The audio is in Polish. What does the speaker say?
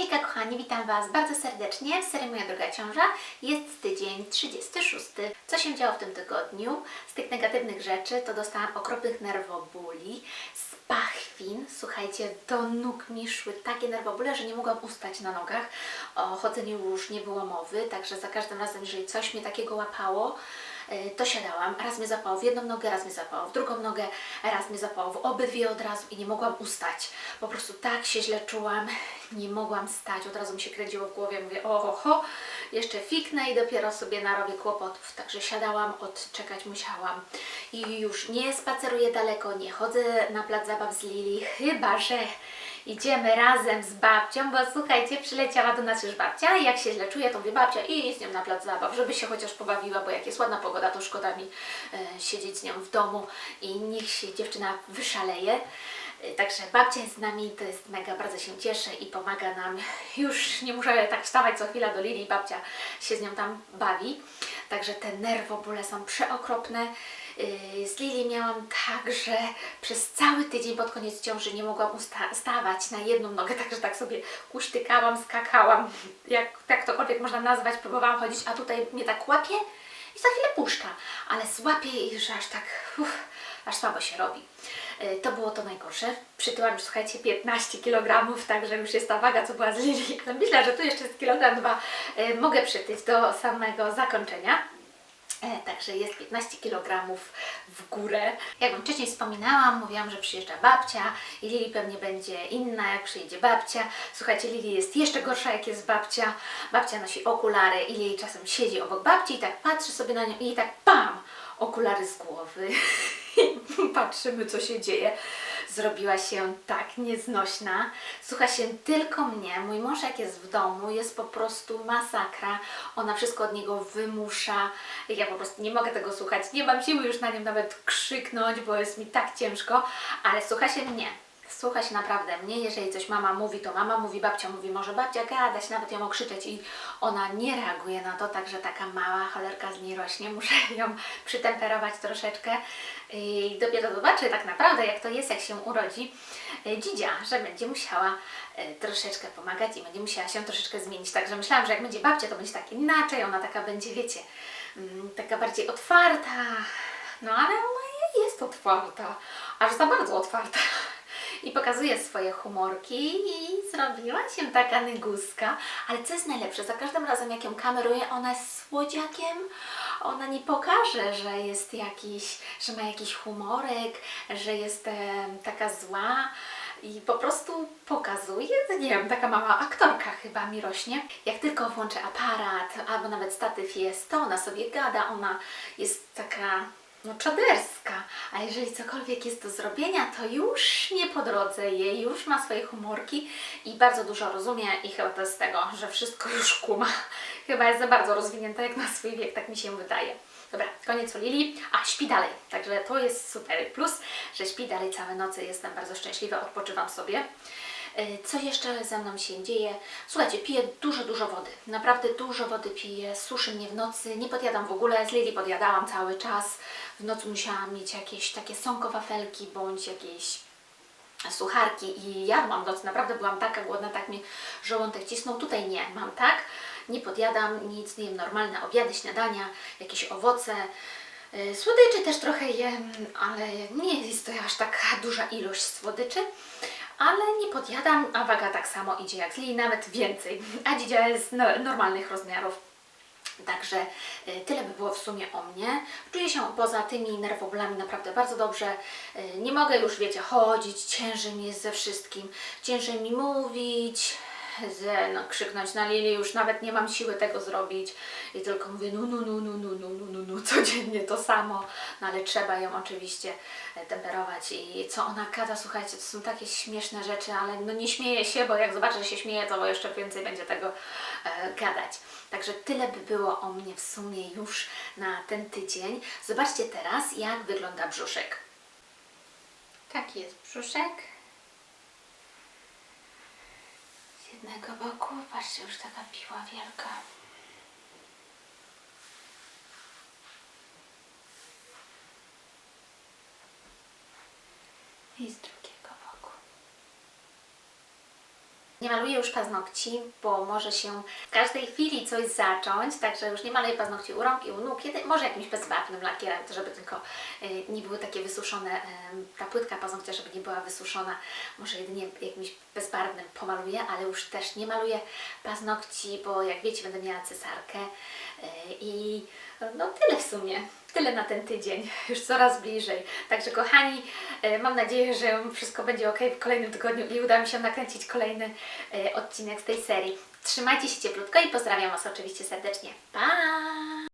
Hejka kochani, witam Was bardzo serdecznie w serii Moja Droga Ciąża. Jest tydzień 36. Co się działo w tym tygodniu? Z tych negatywnych rzeczy to dostałam okropnych nerwobuli, z pachwin. Słuchajcie, do nóg mi szły takie nerwobóle, że nie mogłam ustać na nogach. O chodzeniu już nie było mowy, także za każdym razem, jeżeli coś mnie takiego łapało, to siadałam, raz mnie zapało w jedną nogę, raz mnie zapało w drugą nogę, raz mnie zapało w obydwie od razu i nie mogłam ustać. Po prostu tak się źle czułam, nie mogłam stać, od razu mi się kręciło w głowie, mówię oho, ho, jeszcze fiknę i dopiero sobie narobię kłopotów. Także siadałam, odczekać musiałam. I już nie spaceruję daleko, nie chodzę na plac zabaw z Lili, chyba że idziemy razem z babcią, bo słuchajcie, przyleciała do nas już babcia i jak się źle czuję, to mówię babcia i z nią na plac zabaw, żeby się chociaż pobawiła, bo jak jest ładna pogoda, to szkoda mi e, siedzieć z nią w domu i niech się dziewczyna wyszaleje. E, Także babcia jest z nami, to jest mega, bardzo się cieszę i pomaga nam. Już nie muszę tak wstawać co chwila do Lili, babcia się z nią tam bawi. Także te nerwobóle są przeokropne. Yy, Z Lili miałam tak, że przez cały tydzień pod koniec ciąży nie mogłam stawać na jedną nogę, także tak sobie kuśtykałam, skakałam, jak tak tokolwiek można nazwać, próbowałam chodzić, a tutaj mnie tak łapie i za chwilę puszcza, ale złapie i że aż tak, uff, aż słabo się robi. Yy, To było to najgorsze. Przytyłam już, słuchajcie, 15 kg, także już jest ta waga, co była z Lili. Myślę, że tu jeszcze jest kilogram dwa yy, mogę przytyć do samego zakończenia. E, Także jest 15 kg w górę. Jak Wam wcześniej wspominałam, mówiłam, że przyjeżdża babcia i Lili pewnie będzie inna, jak przyjedzie babcia. Słuchajcie, Lili jest jeszcze gorsza, jak jest babcia. Babcia nosi okulary i Lili czasem siedzi obok babci i tak patrzy sobie na nią i tak pam! Okulary z głowy. Patrzymy, co się dzieje. Zrobiła się tak nieznośna. Słucha się tylko mnie. Mój mąż, jak jest w domu, jest po prostu masakra. Ona wszystko od niego wymusza. Ja po prostu nie mogę tego słuchać. Nie mam siły już na nią nawet krzyknąć, bo jest mi tak ciężko, ale słucha się mnie. Słucha się naprawdę mnie, jeżeli coś mama mówi, to mama mówi, babcia mówi, może babcia gadać, nawet ją okrzyczeć i ona nie reaguje na to, także taka mała cholerka z niej rośnie, muszę ją przytemperować troszeczkę. I dopiero zobaczę tak naprawdę, jak to jest, jak się urodzi e, dzidzia, że będzie musiała e, troszeczkę pomagać i będzie musiała się troszeczkę zmienić, także myślałam, że jak będzie babcia, to będzie tak inaczej, ona taka będzie, wiecie, mm, taka bardziej otwarta, no ale ona jest otwarta, aż za bardzo otwarta i pokazuje swoje humorki i zrobiła się taka nyguska. Ale co jest najlepsze, za każdym razem jak ją kameruje, ona jest słodziakiem, ona nie pokaże, że jest jakiś, że ma jakiś humorek, że jest em, taka zła i po prostu pokazuje, nie wiem, taka mała aktorka chyba mi rośnie. Jak tylko włączę aparat albo nawet statyw jest, to ona sobie gada, ona jest taka no czaderska, a jeżeli cokolwiek jest do zrobienia, to już nie po drodze jej, już ma swoje humorki i bardzo dużo rozumie i chyba to z tego, że wszystko już kuma. Chyba jest za bardzo rozwinięta jak na swój wiek, tak mi się wydaje. Dobra, koniec o Lili. A, śpi dalej. Także to jest super plus, że śpi dalej całe noce. Jestem bardzo szczęśliwa, odpoczywam sobie. E, Co jeszcze ze mną się dzieje? Słuchajcie, piję dużo, dużo wody. Naprawdę dużo wody piję, suszy mnie w nocy. Nie podjadam w ogóle, z Lili podjadałam cały czas. W nocy musiałam mieć jakieś takie sonko wafelki bądź jakieś sucharki i jadłam w nocy. Naprawdę byłam taka głodna, tak mi żołądek cisnął. Tutaj nie, mam tak. Nie podjadam nic, nie jem normalne obiady, śniadania, jakieś owoce. Y, Słodyczy też trochę jem, ale nie jest to aż taka duża ilość słodyczy. Ale nie podjadam, a waga tak samo idzie jak z Lili, nawet więcej. A dzidzia jest no, normalnych rozmiarów. Także y, tyle by było w sumie o mnie. Czuję się poza tymi nerwobolami naprawdę bardzo dobrze. Y, Nie mogę już, wiecie, chodzić, ciężej mi jest ze wszystkim, ciężej mi mówić, ze, no, krzyknąć na Lili, już nawet nie mam siły tego zrobić i tylko mówię no, no, no, no, no, no, no, no, codziennie to samo, no ale trzeba ją oczywiście e, temperować i co ona gada, słuchajcie, to są takie śmieszne rzeczy, ale no nie śmieję się, bo jak zobaczę, że się śmieje, to jeszcze więcej będzie tego e, gadać. Także tyle by było o mnie w sumie już na ten tydzień. Zobaczcie teraz, jak wygląda brzuszek. Taki jest brzuszek. Z jednego boku, patrzcie, już taka piła wielka. I z boku. Nie maluję już paznokci, bo może się w każdej chwili coś zacząć, także już nie maluję paznokci u rąk i u nóg, może jakimś bezbarwnym lakierem, żeby tylko y, nie były takie wysuszone, ta płytka paznokcia, żeby nie była wysuszona, może jedynie jakimś bezbarwnym pomaluję, ale już też nie maluję paznokci, bo jak wiecie, będę miała cesarkę y, i no tyle w sumie. Tyle na ten tydzień, już coraz bliżej. Także kochani, e, mam nadzieję, że wszystko będzie ok w kolejnym tygodniu i uda mi się nakręcić kolejny e, odcinek z tej serii. Trzymajcie się cieplutko i pozdrawiam Was oczywiście serdecznie. Pa!